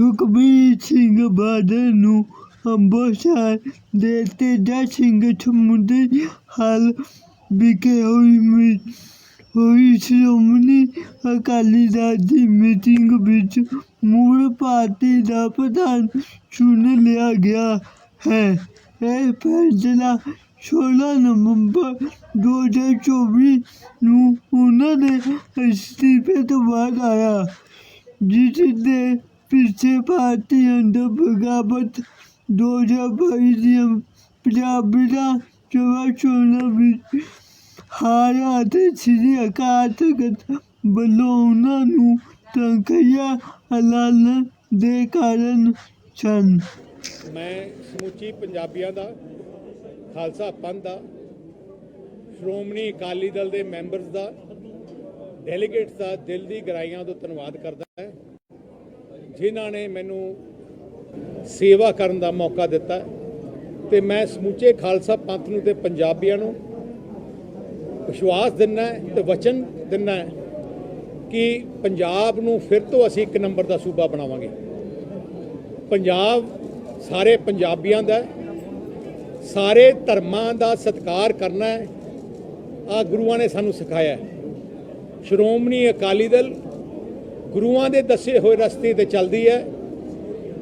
ਸੁਖਬੀਰ ਸਿੰਘ ਬਾਦਲ ਨੂੰ ਅੰਬੋਸਰ ਦੇ ਤੇਜਾ ਸਿੰਘ ਸਮੁੰਦਰੀ ਹਲ ਵਿਖੇ ਹੋਈ ਮੀ, ਹੋਈ ਸ਼੍ਰੋਮਣੀ ਅਕਾਲੀ ਦਲ ਦੀ ਮੀਟਿੰਗ ਵਿੱਚ ਮੂਲ ਪਾਰਟੀ ਦਾ ਪ੍ਰਧਾਨ ਚੁਣ ਲਿਆ ਗਿਆ ਹੈ। ਇਹ ਫੈਸਲਾ 16 ਨਵੰਬਰ 2024 ਨੂੰ ਉਹਨਾਂ ਦੇ ਅਸਤੀਫੇ ਤੋਂ ਬਾਅਦ ਆਇਆ, ਜਿਸ ਦੇ ਪਿੱਛੇ ਭਾਰਤੀ ਅੰਦਰ ਬਗਾਵਤ 2022 ਦੀਆਂ ਪੰਜਾਬ ਵਿਧਾਨ ਸਭਾ ਚੋਣਾਂ ਵਿੱਚ ਹਾਰ ਅਤੇ ਸ੍ਰੀ ਅਕਾਲ ਤਖਤ ਵੱਲੋਂ ਉਹਨਾਂ ਨੂੰ ਤਨਖੀਹਾਂ ਐਲਾਨਣ ਦੇ ਕਾਰਨ ਸਨ। ਮੈਂ ਸਮੁੱਚੀ ਪੰਜਾਬੀਆਂ ਦਾ, ਖਾਲਸਾ ਪੰਥ ਦਾ, ਸ਼੍ਰੋਮਣੀ ਅਕਾਲੀ ਦਲ ਦੇ ਮੈਂਬਰਸ ਦਾ, ਡੈਲੀਗੇਟਸ ਦਾ ਦਿਲ ਦੀ ਗਹਿਰਾਈਆਂ ਤੋਂ ਧੰਨਵਾਦ ਕਰਦਾ ਹਾਂ। ਜਿਨ੍ਹਾਂ ਨੇ ਮੈਨੂੰ ਸੇਵਾ ਕਰਨ ਦਾ ਮੌਕਾ ਦਿੱਤਾ, ਤੇ ਮੈਂ ਸਮੁੱਚੇ ਖਾਲਸਾ ਪੰਥ ਨੂੰ ਤੇ ਪੰਜਾਬੀਆਂ ਨੂੰ ਵਿਸ਼ਵਾਸ ਦਿੰਦਾ ਤੇ ਵਚਨ ਦਿੰਦਾ ਕਿ ਪੰਜਾਬ ਨੂੰ ਫਿਰ ਤੋਂ ਅਸੀਂ ਇੱਕ ਨੰਬਰ ਦਾ ਸੂਬਾ ਬਣਾਵਾਂਗੇ। ਪੰਜਾਬ ਸਾਰੇ ਪੰਜਾਬੀਆਂ ਦਾ ਸਾਰੇ ਧਰਮਾਂ ਦਾ ਸਤਿਕਾਰ ਕਰਨਾ ਹੈ। ਆ ਗੁਰੂਆਂ ਨੇ ਸਾਨੂੰ ਸਿਖਾਇਆ ਹੈ। ਸ਼੍ਰੋਮਣੀ ਅਕਾਲੀ ਦਲ ਗੁਰੂਆਂ ਦੇ ਦੱਸੇ ਹੋਏ ਰਸਤੇ ਤੇ ਚੱਲਦੀ ਹੈ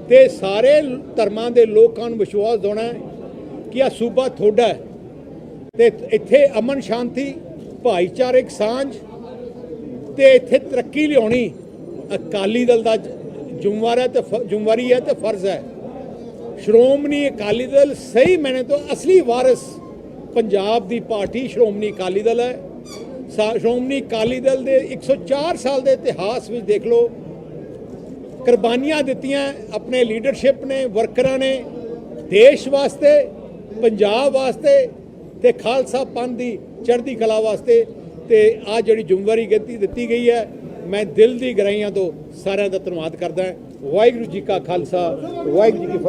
ਤੇ ਸਾਰੇ ਧਰਮਾਂ ਦੇ ਲੋਕਾਂ ਨੂੰ ਵਿਸ਼ਵਾਸ ਦਿਵਾਉਣਾ ਕਿ ਆ ਸੂਬਾ ਤੁਹਾਡਾ ਹੈ। ਤੇ ਇੱਥੇ ਅਮਨ ਸ਼ਾਂਤੀ ਭਾਈਚਾਰਕ ਸਾਂਝ ਤੇ ਇੱਥੇ ਤਰੱਕੀ ਲਿਆਉਣੀ ਅਕਾਲੀ ਦਲ ਦਾ ਜ਼ਿੰਮੇਵਾਰ ਹੈ ਤੇ ਫ- ਜ਼ਿੰਮੇਵਾਰੀ ਹੈ ਤੇ ਫਰਜ਼ ਹੈ। ਸ਼੍ਰੋਮਣੀ ਅਕਾਲੀ ਦਲ ਸਹੀ ਮੈਨੇ ਤੋਂ ਅਸਲੀ ਵਾਰਿਸ ਪੰਜਾਬ ਦੀ ਪਾਰਟੀ ਸ਼੍ਰੋਮਣੀ ਅਕਾਲੀ ਦਲ ਹੈ। ਸ਼੍ਰੋਮਣੀ ਅਕਾਲੀ ਦਲ ਦੇ 104 ਸਾਲ ਦੇ ਇਤਿਹਾਸ ਵਿੱਚ ਦੇਖ ਲਓ, ਕੁਰਬਾਨੀਆਂ ਦਿੱਤੀਆਂ ਆਪਣੇ ਲੀਡਰਸ਼ਿਪ ਨੇ ਵਰਕਰਾਂ ਨੇ, ਦੇਸ਼ ਵਾਸਤੇ, ਪੰਜਾਬ ਵਾਸਤੇ ਤੇ ਖਾਲਸਾ ਪੰਥ ਦੀ ਚੜ੍ਹਦੀ ਕਲਾ ਵਾਸਤੇ ਤੇ ਆ ਜਿਹੜੀ ਜ਼ਿੰਮੇਵਾਰੀ ਦਿੱਤੀ ਦਿੱਤੀ ਗਈ ਹੈ, ਮੈਂ ਦਿਲ ਦੀ ਗਹਿਰਾਈਆਂ ਤੋਂ ਸਾਰਿਆਂ ਦਾ ਧੰਨਵਾਦ ਕਰਦਾ ਵਾਹਿਗੁਰੂ ਜੀ ਕਾ ਖਾਲਸਾ, ਵਾਹਿਗੁਰੂ ਜੀ ਕੀ ਫਤਿਹ।